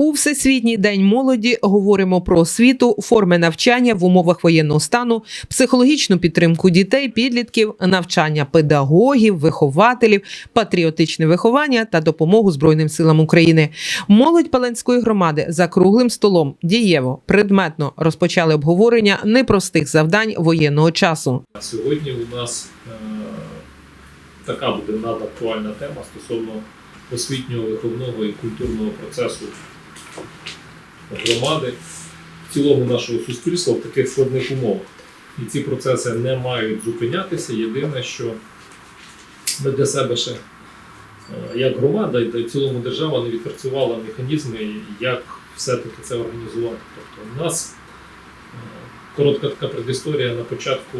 У Всесвітній день молоді говоримо про освіту, форми навчання в умовах воєнного стану, психологічну підтримку дітей, підлітків, навчання педагогів, вихователів, патріотичне виховання та допомогу Збройним силам України. Молодь Паленської громади за круглим столом дієво предметно розпочали обговорення непростих завдань воєнного часу. Сьогодні у нас е, така буде надактуальна тема стосовно освітнього, виховного і культурного процесу громади, в цілому нашого суспільства в таких складних умовах. І ці процеси не мають зупинятися. Єдине, що ми для себе ще, е, як громада, і в цілому держава не відпрацювала механізми, як все-таки це організувати. Тобто у нас е, коротка така предісторія на початку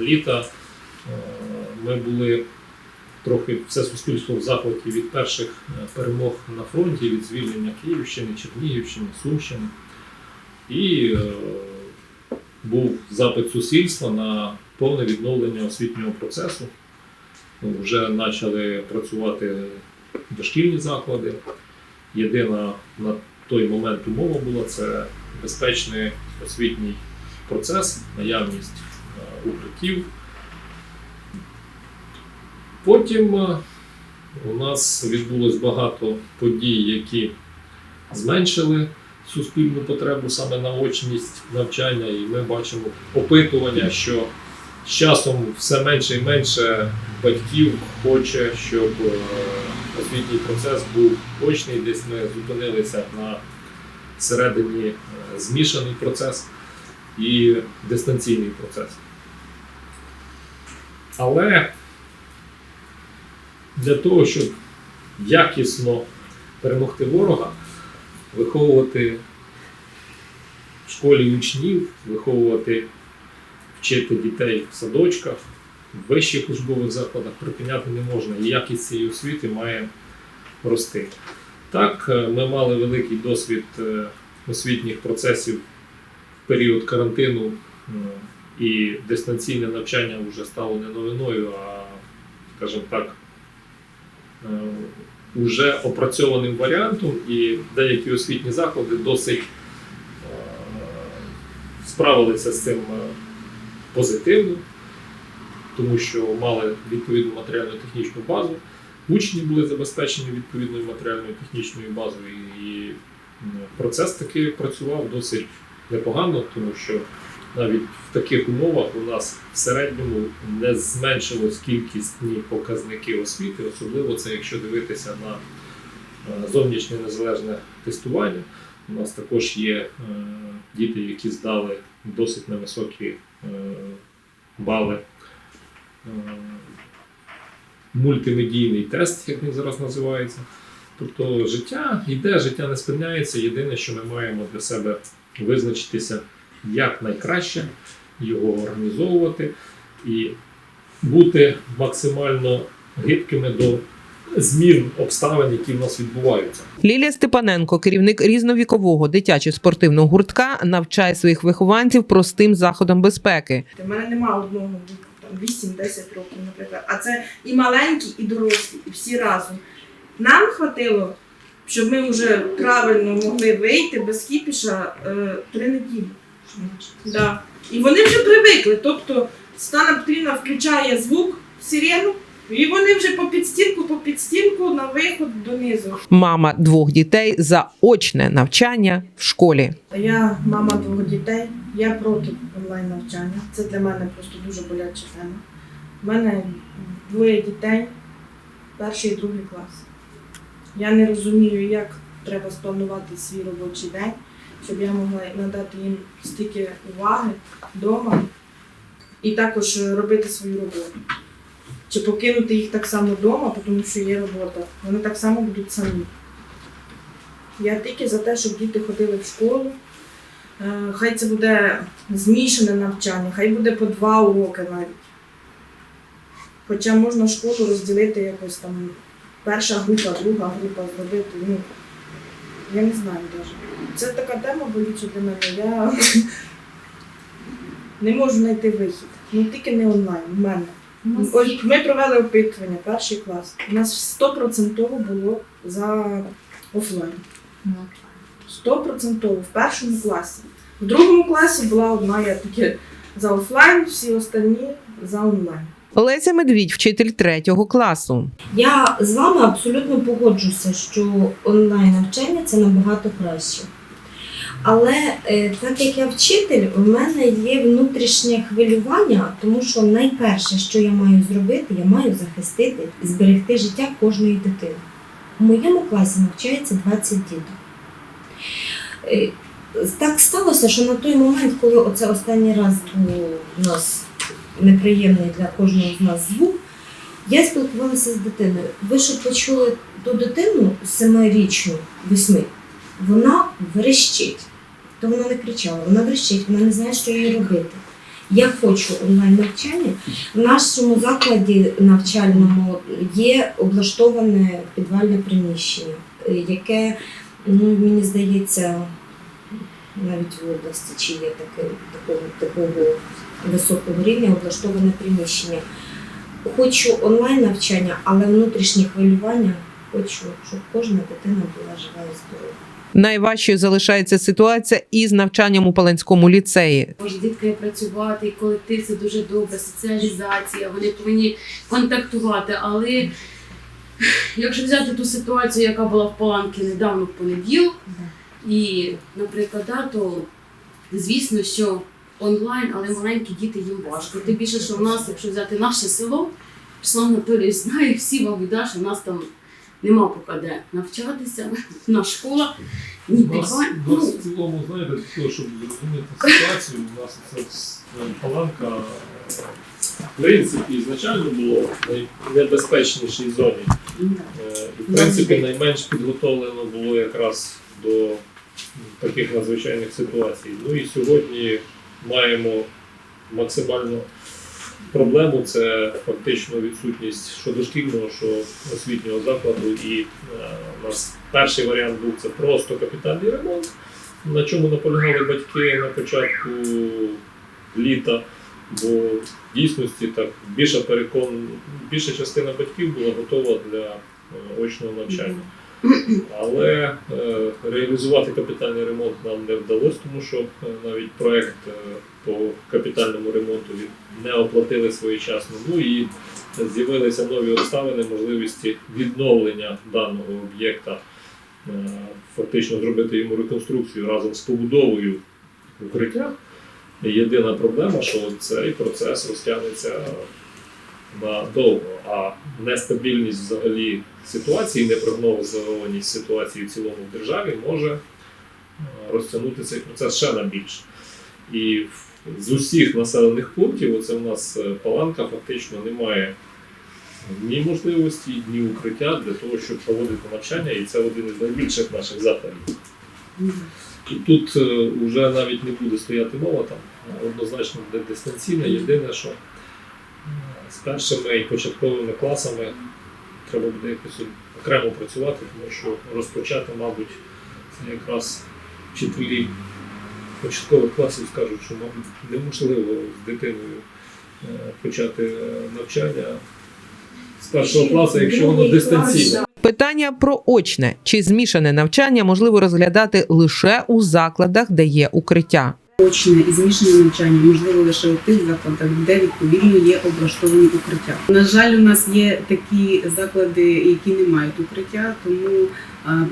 літа е, ми були трохи все суспільство в захваті від перших е, перемог на фронті, від звільнення Київщини, Чернігівщини, Сумщини. І е, був запит суспільства на повне відновлення освітнього процесу. Ну, Вже почали працювати дошкільні заклади. Єдина на той момент умова була це безпечний освітній процес, наявність е, укриттів. Потім е, у нас відбулось багато подій, які зменшили суспільну потребу саме на очність навчання, і ми бачимо опитування, що з часом все менше і менше батьків хоче, щоб е, освітній процес був очний. Десь ми зупинилися на середині е, змішаний процес і дистанційний процес. Але для того, щоб якісно перемогти ворога, виховувати в школі учнів, виховувати, вчити дітей в садочках, в вищих учбових закладах припиняти не можна. І якість цієї освіти має рости. Так, е, ми мали великий досвід е, освітніх процесів в період карантину, і дистанційне навчання вже стало не новиною, а, скажімо так, е, уже опрацьованим варіантом, і деякі освітні заклади досить е, справилися з цим е, позитивно, тому що мали відповідну матеріально-технічну базу. Учні були забезпечені відповідною матеріальною технічною базою, і процес таки працював досить непогано, тому що навіть в таких умовах у нас в середньому не зменшилась кількісні показники освіти, особливо це якщо дивитися на е, зовнішнє незалежне тестування. У нас також є е, діти, які здали досить невисокі е, бали. Мультимедійний тест, як він зараз називається. Тобто життя йде, життя не спиняється. Єдине, що ми маємо для себе визначитися, як найкраще його організовувати і бути максимально гибкими до змін обставин, які в нас відбуваються. Лілія Степаненко, керівник різновікового дитячо-спортивного гуртка, навчає своїх вихованців простим заходам безпеки. У мене нема одного віку, там 8-10 років, наприклад. А це і маленькі, і дорослі, і всі разом. Нам хватило, щоб ми вже правильно могли вийти без кіпіша е, три неділі. Да. І вони вже привикли. Тобто Стана Петрівна включає звук, сирену, і вони вже по підстінку, по підстінку на виход донизу. Мама двох дітей за очне навчання в школі. Я мама двох дітей, я проти онлайн навчання. Це для мене просто дуже боляча тема. У мене двоє дітей, перший і другий клас. Я не розумію, як треба спланувати свій робочий день, щоб я могла надати їм стільки уваги вдома і також робити свою роботу. Чи покинути їх так само вдома, тому що є робота. Вони так само будуть самі. Я тільки за те, щоб діти ходили в школу. Е, Хай це буде змішане навчання, хай буде по два уроки навіть. Хоча можна школу розділити якось там перша група, друга група зробити. Ну, я не знаю навіть. Це така тема болюча для мене. Я не можу знайти вихід. Ну тільки не онлайн, в мене. Ось ми провели опитування, перший клас. У нас 100% було за офлайн. Стопроцентово в першому класі. В другому класі була одна я таки за офлайн, всі остальні за онлайн. Леся Медвідь, вчитель третього класу. Я з вами абсолютно погоджуся, що онлайн навчання це набагато краще. Але е, так як я вчитель, у мене є внутрішнє хвилювання, тому що найперше, що я маю зробити, я маю захистити і зберегти життя кожної дитини. У моєму класі навчається 20 діток. Е, Так сталося, що на той момент, коли оце останній раз у нас неприємний для кожного з нас звук, я спілкувалася з дитиною. Ви що почули ту дитину семирічну, восьми, вона верещить. То вона не кричала, вона верещить, вона не знає, що їй робити. Я хочу онлайн навчання. В нашому закладі навчальному є облаштоване підвальне приміщення, яке, ну, мені здається, навіть в області чи є таке, такого, такого високого рівня облаштоване приміщення. Хочу онлайн навчання, але внутрішнє хвилювання хочу, щоб кожна дитина була жива і здорова. Найважчою залишається ситуація із навчанням у Паланському ліцеї. Може, дітками працювати, і колектив це дуже добре, соціалізація, вони повинні контактувати. Але якщо взяти ту ситуацію, яка була в Паланці недавно в понеділок, і, наприклад, да, то звісно, що онлайн, але маленькі діти їм важко. Тим більше, що в нас, якщо взяти наше село, Руслан Анатолійович знає всі вам відда, що в нас там нема поки де навчатися, на школа, ні У нас, у нас Ну, в цілому, знаєте, для того, щоб зрозуміти ситуацію, у нас це е, паланка е, в принципі ізначально було в найнебезпечнішій зоні. Е, І, в принципі, найменш підготовлено було якраз до таких надзвичайних ситуацій. Ну і сьогодні маємо максимальну проблему це фактично відсутність що дошкільного, що освітнього закладу. І е, у нас перший варіант був це просто капітальний ремонт, на чому наполягали батьки на початку літа. Бо в дійсності так більша перекон, більша частина батьків була готова для е, очного навчання. Але е, реалізувати капітальний ремонт нам не вдалося, тому що е, навіть проект е, по капітальному ремонту не оплатили своєчасно. Ну і з'явилися нові обставини можливості відновлення даного об'єкта, фактично зробити йому реконструкцію разом з побудовою укриття. Єдина проблема, що цей процес розтягнеться надовго, а нестабільність взагалі ситуації, непрогнозованість ситуації в цілому в державі може е, розтягнути цей процес ще на більше. І з усіх населених пунктів, оце в нас е, паланка, фактично немає ні можливості, ні укриття для того, щоб проводити навчання, і це один із найбільших наших закладів. І тут вже навіть не буде стояти мова, там е, однозначно буде дистанційне. Єдине, що з першими і початковими класами треба буде якось окремо працювати, тому що розпочати, мабуть, це якраз вчителі початкових класів скажуть, що мабуть неможливо з дитиною е, почати е, навчання з першого класу, якщо воно дистанційне. Питання про очне чи змішане навчання можливо розглядати лише у закладах, де є укриття. Очне і змішане навчання можливо лише у тих закладах, де відповідно є облаштовані укриття. На жаль, у нас є такі заклади, які не мають укриття, тому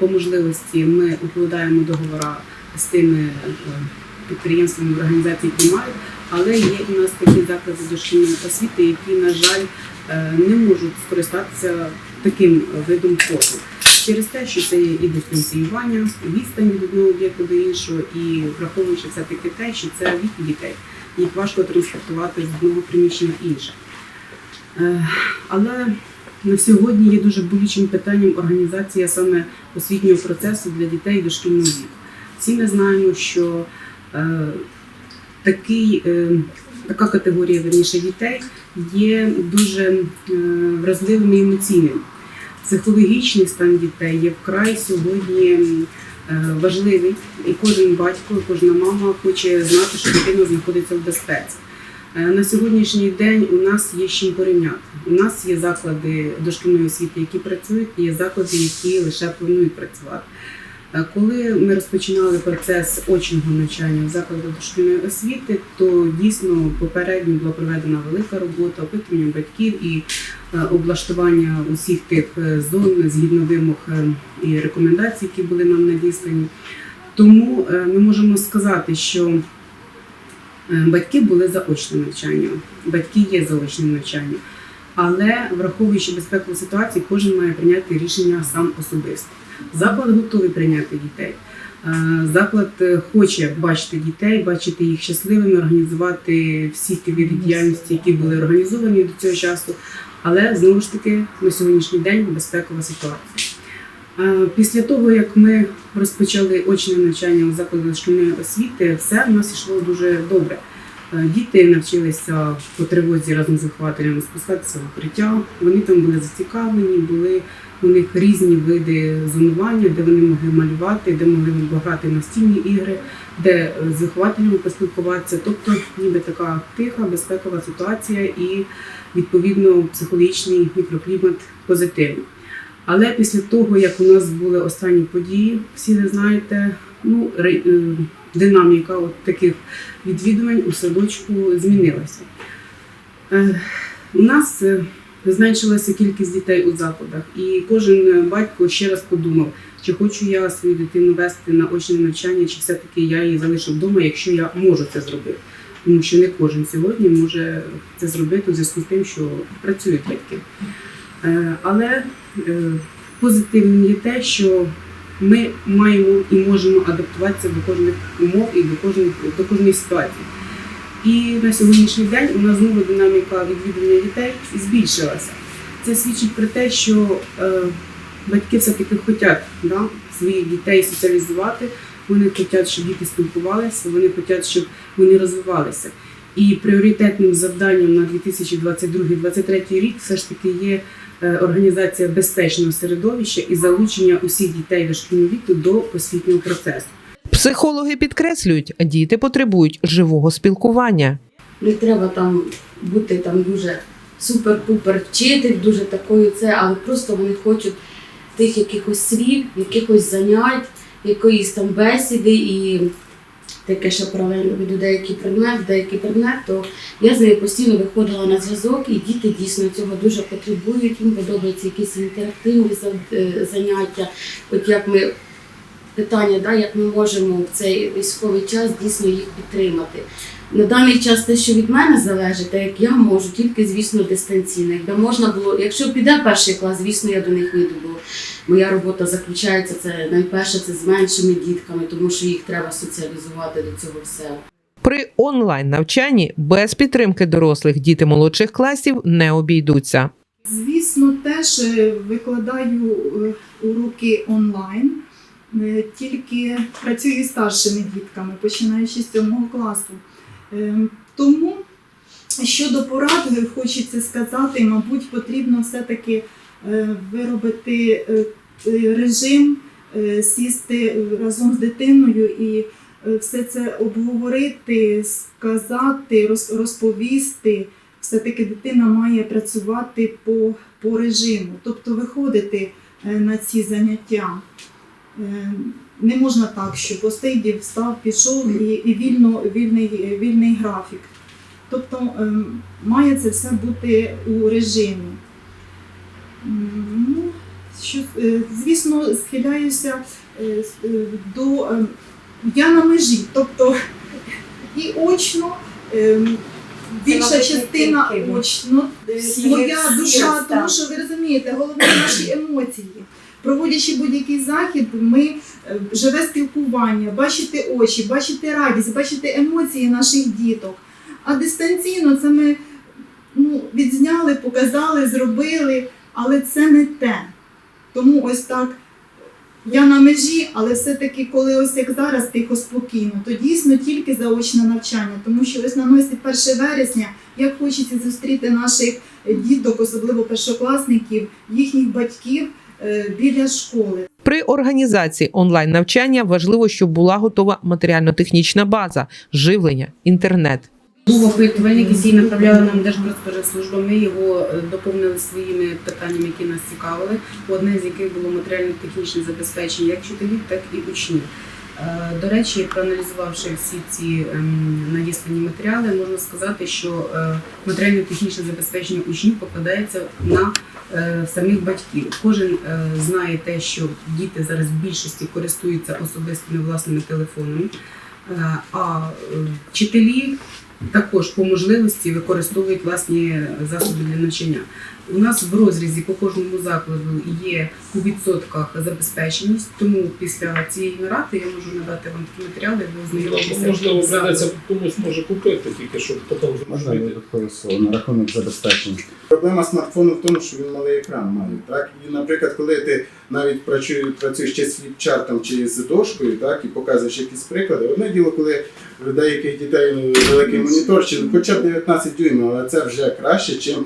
по можливості ми укладаємо договори з тими е, підприємствами організації, які мають, але є у нас такі заклади дошкільної освіти, які, на жаль, е, не можуть скористатися таким видом послуг. Через те, що це є і дистанціювання, відстань від одного об'єкту до іншого, і враховуючи все таки те, що це вік дітей, їх важко транспортувати з одного приміщення в інше. Е, Але на сьогодні є дуже болючим питанням організація саме освітнього процесу для дітей дошкільного віку. Всі ми знаємо, що е, такий, е, така категорія верніше дітей є дуже е, вразливими і емоційними психологічний стан дітей є вкрай сьогодні е, важливий, і кожен батько, кожна мама хоче знати, що дитина знаходиться в безпеці. Е, На сьогоднішній день у нас є чим порівняти. У нас є заклади дошкільної освіти, які працюють, і є заклади, які лише планують працювати. Коли ми розпочинали процес очного навчання в закладах дошкільної освіти, то дійсно попередньо була проведена велика робота, опитування батьків і е, облаштування усіх тих е, зон згідно вимог е, і рекомендацій, які були нам надіслані. Тому ми можемо сказати, що батьки були за очним навчанням, батьки є за очним навчанням. Але враховуючи безпекову ситуацію, кожен має прийняти рішення сам особисто. Заклад готовий прийняти дітей. Е, Заклад е, хоче бачити дітей, бачити їх щасливими, організувати всі ті види діяльності, які були організовані до цього часу. Але знову ж таки на сьогоднішній день безпекова ситуація. Е, Після того, як ми розпочали очне навчання у закладі дошкільної освіти, все в нас йшло дуже добре. Діти навчилися по тривозі разом з вихователями спускатися в укриття. Вони там були зацікавлені, були у них різні види зонування, де вони могли малювати, де могли грати настільні ігри, де е, з вихователями поспілкуватися. Тобто, ніби така тиха, безпекова ситуація і відповідно психологічний мікроклімат позитивний. Але після того, як у нас були останні події, всі ви знаєте, ну е, динаміка от таких відвідувань у садочку змінилася. Е, У нас зменшилася кількість дітей у закладах, і кожен е, батько ще раз подумав, чи хочу я свою дитину вести на очне навчання, чи все-таки я її залишу вдома, якщо я можу це зробити. Тому що не кожен сьогодні може це зробити у зв'язку з тим, що працюють батьки. Е, Але е, позитивним є те, що ми маємо і можемо адаптуватися до кожних умов і до кожних до кожної ситуації. І на сьогоднішній день у нас знову динаміка відвідування дітей збільшилася. Це свідчить про те, що е, батьки все-таки хочуть да, своїх дітей соціалізувати, вони хочуть, щоб діти спілкувалися, вони хочуть, щоб вони розвивалися. І пріоритетним завданням на 2022-2023 рік все ж таки є е, організація безпечного середовища і залучення усіх дітей дошкільного віку до освітнього процесу. Психологи підкреслюють, діти потребують живого спілкування. Не треба там бути там дуже супер-пупер вчитель, дуже такою це, але просто вони хочуть тих якихось слів, якихось занять, якоїсь там бесіди і таке, що паралельно веду деякий предмет, деякий предмет, то я з нею постійно виходила на зв'язок, і діти дійсно цього дуже потребують. Їм подобаються якісь інтерактивні е, заняття. От як ми питання, да, як ми можемо в цей військовий час дійсно їх підтримати. На даний час те, що від мене залежить, так як я можу, тільки, звісно, дистанційно. Якби можна було, якщо піде перший клас, звісно, я до них вийду, бо моя робота заключається це найперше це з меншими дітками, тому що їх треба соціалізувати до цього всього. При онлайн навчанні без підтримки дорослих діти молодших класів не обійдуться. Звісно, теж викладаю е, уроки онлайн, тільки працюю з старшими дітками, починаючи з 7 класу. Е, Тому щодо порад, е, хочеться сказати, мабуть, потрібно все-таки е, виробити е, е, режим, е, сісти разом з дитиною і е, все це обговорити, сказати, розповісти все-таки дитина має працювати по, по режиму, тобто виходити е, на ці заняття. Е, Не можна так, що посидів, встав, пішов і, і вільно, вільний, вільний графік. Тобто е, має це все бути у режимі. Ну, що, е, звісно, схиляюся до я на межі, тобто і очно. Більша частина очно, моя душа, тому що ви розумієте, головне наші емоції. Проводячи будь-який захід, ми е, живе спілкування, бачити очі, бачити радість, бачити емоції наших діток. А дистанційно це ми ну, відзняли, показали, зробили, але це не те. Тому ось так. Я на межі, але все-таки, коли ось як зараз тихо спокійно, то дійсно тільки заочне навчання, тому що ось наносить 1 вересня, як хочеться зустріти наших діток, особливо першокласників, їхніх батьків біля школи. При організації онлайн навчання важливо, щоб була готова матеріально-технічна база, живлення, інтернет. Був опитувальник, який направляла нам Держпродспоживслужба. Ми його е, доповнили своїми питаннями, які нас цікавили. Одне з яких було матеріально-технічне забезпечення як вчителів, так і учнів. Е, До речі, проаналізувавши всі ці ем, надіслані матеріали, можна сказати, що е, матеріально-технічне забезпечення учнів покладається на е, самих батьків. Кожен е, знає те, що діти зараз в більшості користуються особистими власними телефонами, Е, а е, вчителі також по можливості використовують власні засоби для навчання. У нас в розрізі по кожному закладу є у відсотках забезпеченість, тому після цієї наради я можу надати вам такі матеріали, ви Ну, ознайомитеся. Можливо, з комусь може купити, тільки щоб потім Можна зрозуміти. додаткове слово на рахунок забезпечення. Проблема смартфону в тому, що він малий екран має. Так? І, наприклад, коли ти навіть працюєш, працюєш чи з фліпчартом, чи з дошкою, так, і показуєш якісь приклади. Одне діло, коли в деяких дітей великий монітор, чи хоча б 19 дюймів, але це вже краще, ніж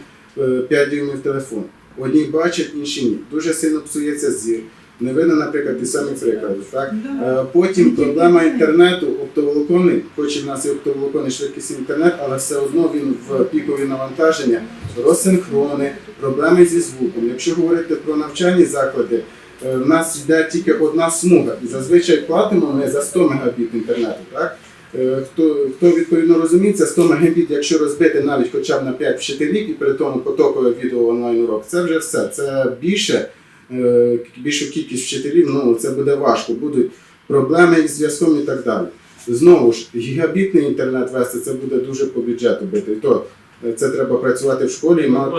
5 дюймів телефон. Одні бачать, інші ні. Дуже сильно псується зір. Не видно, наприклад, ті самі приклади. Так? Е, Потім проблема інтернету оптоволоконний, хоч і в нас є оптоволоконний швидкісний інтернет, але все одно він в пікові навантаження, розсинхрони, проблеми зі звуком. Якщо говорити про навчальні заклади, е, в нас йде тільки одна смуга, і зазвичай платимо ми за 100 мегабіт інтернету. Так? Е, Хто, хто відповідно розуміється, 100 мегабіт, якщо розбити навіть хоча б на 5 вчителів і при тому потокове відео онлайн урок, це вже все. Це більше, е, більшу кількість вчителів, ну це буде важко. Будуть проблеми із зв'язком і так далі. Знову ж, гігабітний інтернет вести це буде дуже по бюджету бити. То е, це треба працювати в школі і мати.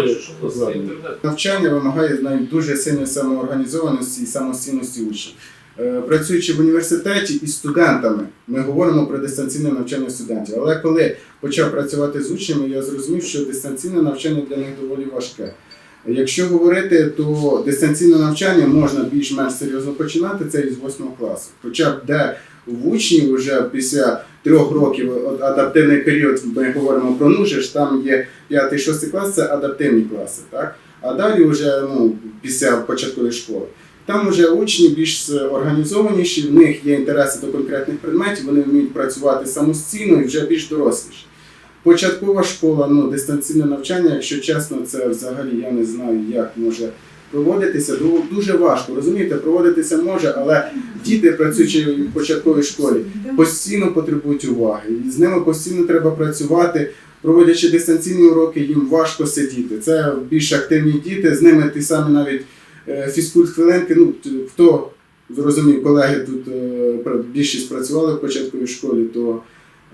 Навчання вимагає навіть дуже сильної самоорганізованості і самостійності учнів. Е, Працюючи в університеті із студентами, ми говоримо про дистанційне навчання студентів. Але коли почав працювати з учнями, я зрозумів, що дистанційне навчання для них доволі важке. Якщо говорити, то дистанційне навчання можна більш-менш серйозно починати це із 8 класу. Хоча б де в учнів вже після трьох років адаптивний період, ми говоримо про НУЖИШ, там є 5-6 клас, це адаптивні класи. Так? А далі вже ну, після початкової школи. Там вже учні більш організованіші, в них є інтереси до конкретних предметів, вони вміють працювати самостійно і вже більш доросліші. Початкова школа, ну, дистанційне навчання, якщо чесно, це взагалі я не знаю, як може проводитися. Дуже важко, розумієте, проводитися може, але діти, працюючи в початковій школі, постійно потребують уваги. І з ними постійно треба працювати. Проводячи дистанційні уроки, їм важко сидіти. Це більш активні діти, з ними ті самі навіть фізкульт хвилинки. Ну, хто зрозумів, колеги тут е, більшість працювали в початковій школі, то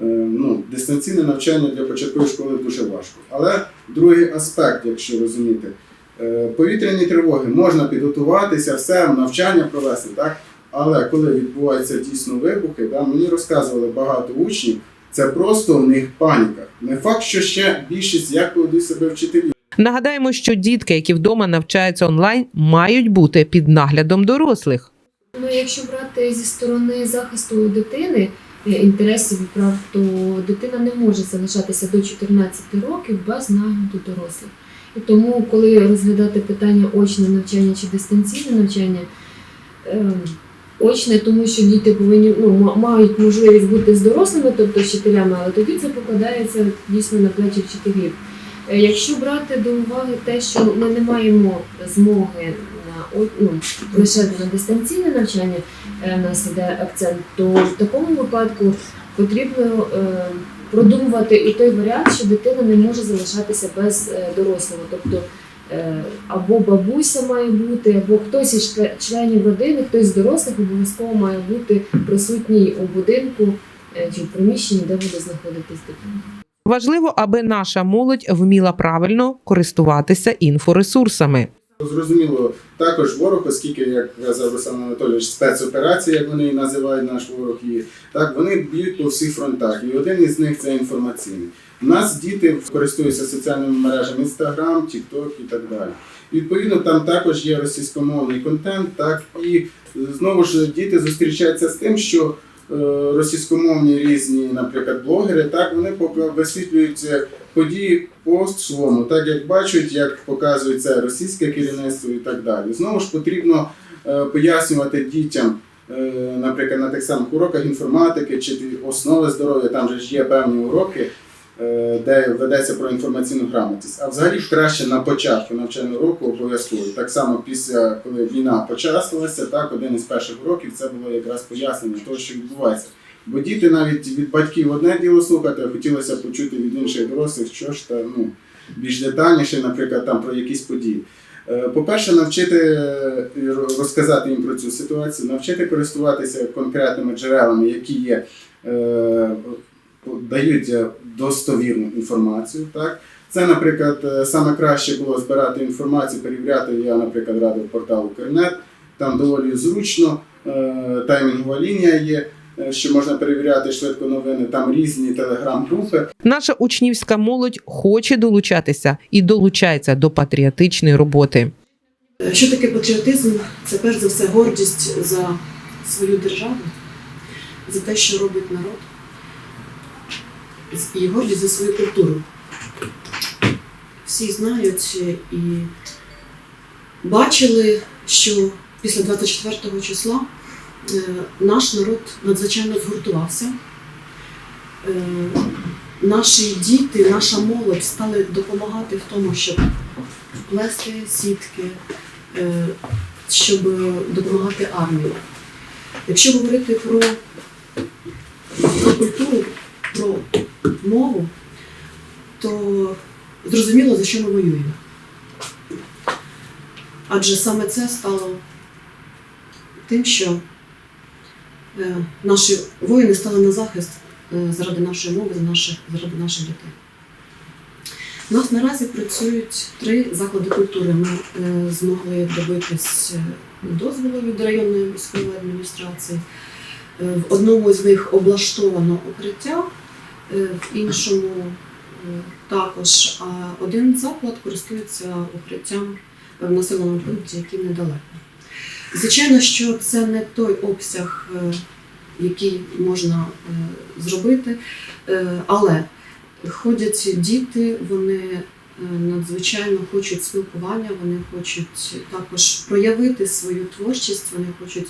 е, ну, дистанційне навчання для початкової школи дуже важко. Але другий аспект, якщо розуміти, е, повітряні тривоги можна підготуватися, все, навчання провести, так? Але коли відбуваються дійсно вибухи, да, мені розказували багато учнів, це просто у них паніка. Не факт, що ще більшість як поведуть себе вчителі. Нагадаємо, що дітки, які вдома навчаються онлайн, мають бути під наглядом дорослих. Ну, якщо брати зі сторони захисту дитини е, інтересів і прав, то дитина не може залишатися до 14 років без нагляду дорослих. І тому, коли розглядати питання очне навчання чи дистанційне навчання, ем, очне, тому що діти повинні ну, мають можливість бути з дорослими, тобто вчителями, але тоді це покладається дійсно на плечі вчителів. Е, Якщо брати до уваги те, що ми не маємо змоги на ну, лише на дистанційне навчання, е, в нас іде акцент, то в такому випадку потрібно е, продумувати і той варіант, що дитина не може залишатися без дорослого. Тобто або бабуся має бути, або хтось із чле- членів родини, хтось з дорослих обов'язково має бути присутній у будинку чи в приміщенні, де буде знаходитись дитина. Важливо, аби наша молодь вміла правильно користуватися інфоресурсами. Зрозуміло, також ворог, оскільки, як казав Руслан Анатолійович, спецоперація, як вони називають наш ворог, і так вони б'ють по всіх фронтах. І один із них це інформаційний. У нас діти користуються соціальними мережами Instagram, TikTok і так далі. Відповідно, там також є російськомовний контент, так і знову ж діти зустрічаються з тим, що російськомовні різні, наприклад, блогери, так вони пока- висвітлюють е, події по своєму, так як бачать, як показується російське керівництво і так далі. Знову ж потрібно е, пояснювати дітям, е, наприклад, на тих самих уроках інформатики чи основи здоров'я, там же ж є певні уроки. Е, де ведеться про інформаційну грамотність. А взагалі краще на початку навчального року обов'язково. Так само після коли війна почалася, так один із перших уроків це було якраз пояснення того, що відбувається. Бо діти навіть від батьків одне діло слухати, а хотілося почути від інших дорослих, що ж та ну більш детальніше, наприклад, там про якісь події. Е, По-перше, навчити е, розказати їм про цю ситуацію, навчити користуватися конкретними джерелами, які є, дають е, достовірну інформацію. Так? Це, наприклад, е, саме краще було збирати інформацію, перевіряти. Я, наприклад, радив портал Укрнет. Там доволі зручно, е, таймінгова лінія є, що можна перевіряти швидко новини. Там різні телеграм-групи. Наша учнівська молодь хоче долучатися і долучається до патріотичної роботи. Що таке патріотизм? Це перш за все гордість за свою державу, за те, що робить народ, і гордість за свою культуру. Всі знають і бачили, що після 24 числа е, наш народ надзвичайно згуртувався. Е, Наші діти, наша молодь стали допомагати в тому, щоб плести сітки, е, щоб допомагати армії. Якщо говорити про, про культуру, про мову, то зрозуміло, за що ми воюємо. Адже саме це стало тим, що е, наші воїни стали на захист е, заради нашої мови, заради наших дітей. У нас наразі працюють три заклади культури. Ми е, змогли добитись е, дозволу від районної міської адміністрації. В одному з них облаштовано укриття, в іншому е, також. А один заклад користується укриттям в населеному пункті, який недалеко. Звичайно, що це не той обсяг, е, який можна е, зробити, е, але ходять діти, вони е, надзвичайно хочуть спілкування, вони хочуть також проявити свою творчість, вони хочуть е,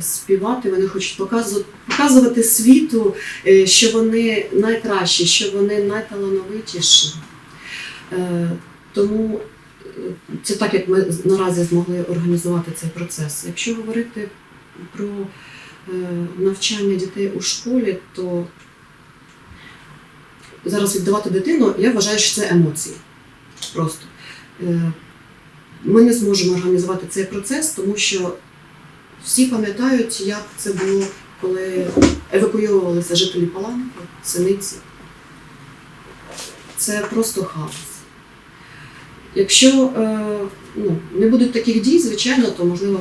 співати, вони хочуть показувати, показувати світу, е, що вони найкращі, що вони найталановитіші. Е, Тому е, це так, як ми наразі змогли організувати цей процес. Якщо говорити про е, навчання дітей у школі, то зараз віддавати дитину, я вважаю, що це емоції. Просто. Е, Ми не зможемо організувати цей процес, тому що всі пам'ятають, як це було, коли евакуйовувалися жителі Паланки, Синиці. Це просто хаос. Якщо е, ну, не будуть таких дій, звичайно, то можливо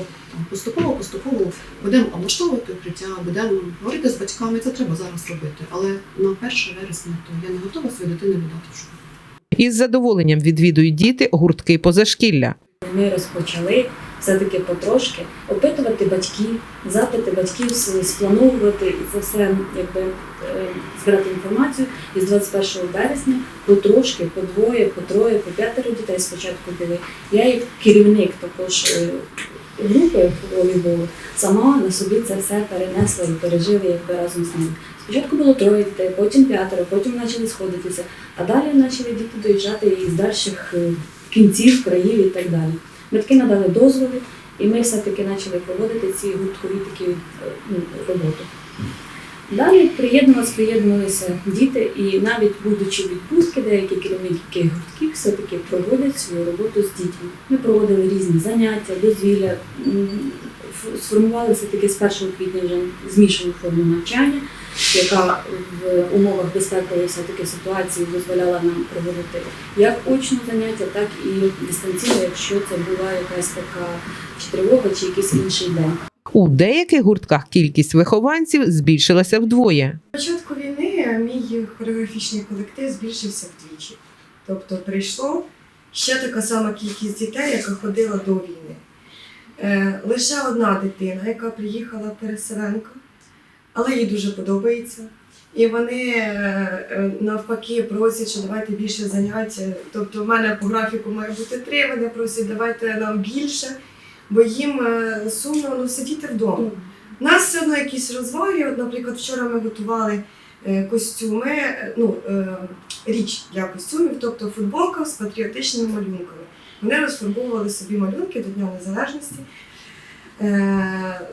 поступово, поступово будемо облаштовувати укриття, будемо говорити з батьками, це треба зараз робити. Але на 1 вересня то я не готова свою дитину віддати в школу. Із задоволенням відвідують діти гуртки позашкілля. Ми розпочали все-таки потрошки опитувати батьків, запити батьків свої, сплановувати і це все якби е, збирати інформацію. І з 21 березня потрошки, по двоє, по троє, по п'ятеро дітей спочатку були. Я як керівник також е, групи волейболу сама на собі це все перенесла і пережила якби разом з ними. Спочатку було троє дітей, потім п'ятеро, потім почали сходитися, а далі почали діти доїжджати із дальших е, кінців, країв і так далі. Батьки надали дозволи, і ми все-таки почали проводити ці гурткові такі е, ну, роботи. Далі приєднувалися, приєднувалися діти, і навіть будучи відпустки, деякі керівники гуртків все-таки проводять свою роботу з дітьми. Ми проводили різні заняття, дозвілля, сформували все-таки з 1 квітня вже змішану форму навчання, яка в умовах безпекової все-таки ситуації дозволяла нам проводити як очні заняття, так і дистанційно, якщо це була якась така чи тривога, чи якийсь інший день. У деяких гуртках кількість вихованців збільшилася вдвоє. Початку війни мій хореографічний колектив збільшився вдвічі. Тобто прийшло ще така сама кількість дітей, яка ходила до війни. Е, лише одна дитина, яка приїхала переселенка, але їй дуже подобається. І вони е, е, навпаки просять, що давайте більше занять. Тобто в мене по графіку має бути три, вони просять, давайте нам більше, бо їм е, сумно ну, сидіти вдома. У нас все одно якісь розваги. От, наприклад, вчора ми готували костюми, ну, річ для костюмів, тобто футболка з патріотичними малюнками. Вони розфарбовували собі малюнки до Дня Незалежності. Е,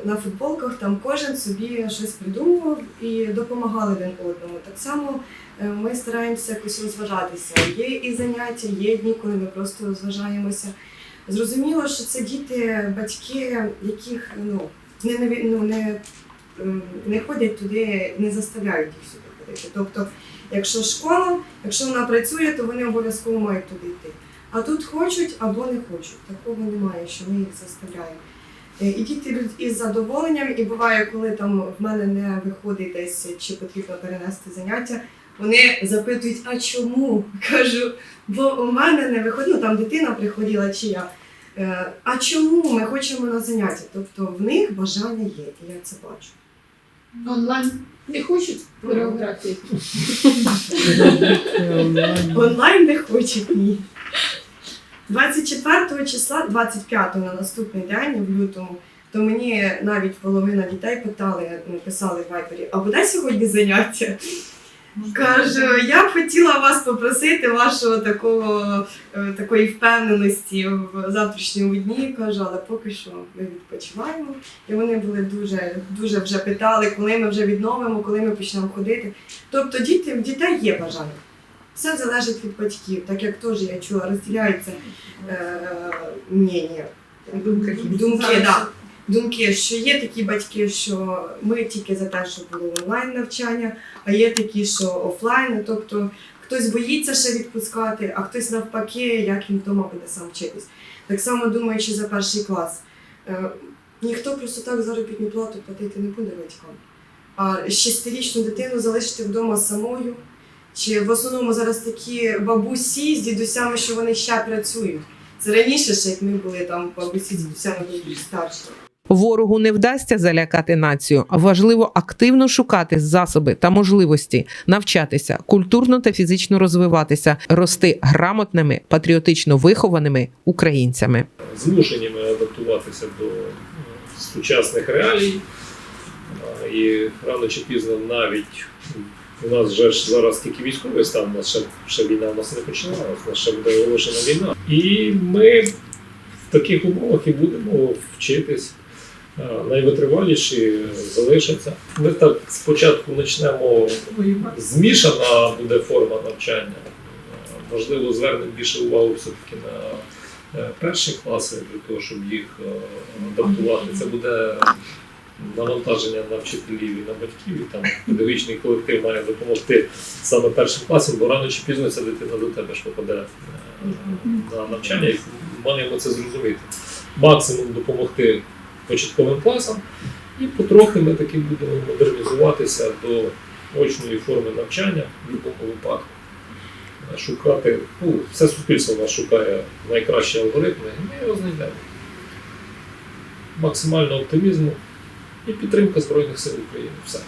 На футболках там кожен собі щось придумував і допомагали один одному. Так само е, ми стараємося якось розважатися. Є і заняття, є дні, коли ми просто розважаємося. Зрозуміло, що це діти, батьки, яких ну, не, ну, не, не ходять туди, не заставляють їх сюди ходити. Тобто, якщо школа, якщо вона працює, то вони обов'язково мають туди йти. А тут хочуть або не хочуть. Такого немає, що ми їх заставляємо. Е, І діти йдуть із задоволенням, і буває, коли там в мене не виходить десь чи потрібно перенести заняття, вони запитують, а чому? Кажу, бо у мене не виходить, ну там дитина приходила чи я. Е, А чому ми хочемо на заняття? Тобто в них бажання є, і я це бачу. Онлайн не хочуть хореографії. Онлайн не хочуть ні. 24 числа, 25 на наступний день в лютому, то мені навіть половина дітей питали, писали в вайбері, а буде сьогодні заняття? Кажу, я б хотіла вас попросити вашого такого, е, такої впевненості в завтрашньому дні. Кажу, але поки що ми відпочиваємо. І вони були дуже, дуже вже питали, коли ми вже відновимо, коли ми почнемо ходити. Тобто діти, в дітей є бажання. Все залежить від батьків, так як теж я чула, розділяються е, мнення. Думки, думки, да. Думки, що є такі батьки, що ми тільки за те, щоб було онлайн навчання, а є такі, що офлайн. Тобто хтось боїться ще відпускати, а хтось навпаки, як він вдома буде сам вчитись. Так само думаючи за перший клас. Е, ніхто просто так заробітну плату платити не буде батькам. А шестирічну дитину залишити вдома самою. Чи в основному зараз такі бабусі з дідусями, що вони ще працюють. Це раніше, ще як ми були там бабусі з дідусями були старші. Ворогу не вдасться залякати націю. Важливо активно шукати засоби та можливості навчатися, культурно та фізично розвиватися, рости грамотними, патріотично вихованими українцями. змушені ми адаптуватися до е, сучасних реалій. І рано чи пізно навіть у нас вже ж зараз тільки військовий стан, у нас ще, ще війна у нас не починалася, у нас ще буде оголошена війна. І ми в таких умовах і будемо вчитись. Найвитриваліші залишаться. Ми так спочатку почнемо змішана буде форма навчання. Е, Можливо, звернемо більше увагу все-таки на е, перші класи для того, щоб їх е, адаптувати. Це буде навантаження на вчителів і на батьків, і там педагогічний колектив має допомогти саме першим класам, бо рано чи пізно ця дитина до тебе ж попаде е, на навчання, і маємо це зрозуміти. Максимум допомогти початковим класам, і потрохи ми таки будемо модернізуватися до очної форми навчання в будь-якому випадку. Е, Шукати, ну, все суспільство нас шукає найкращі алгоритми, і ми його знайдемо. Максимально оптимізму і підтримка Збройних сил України. Все.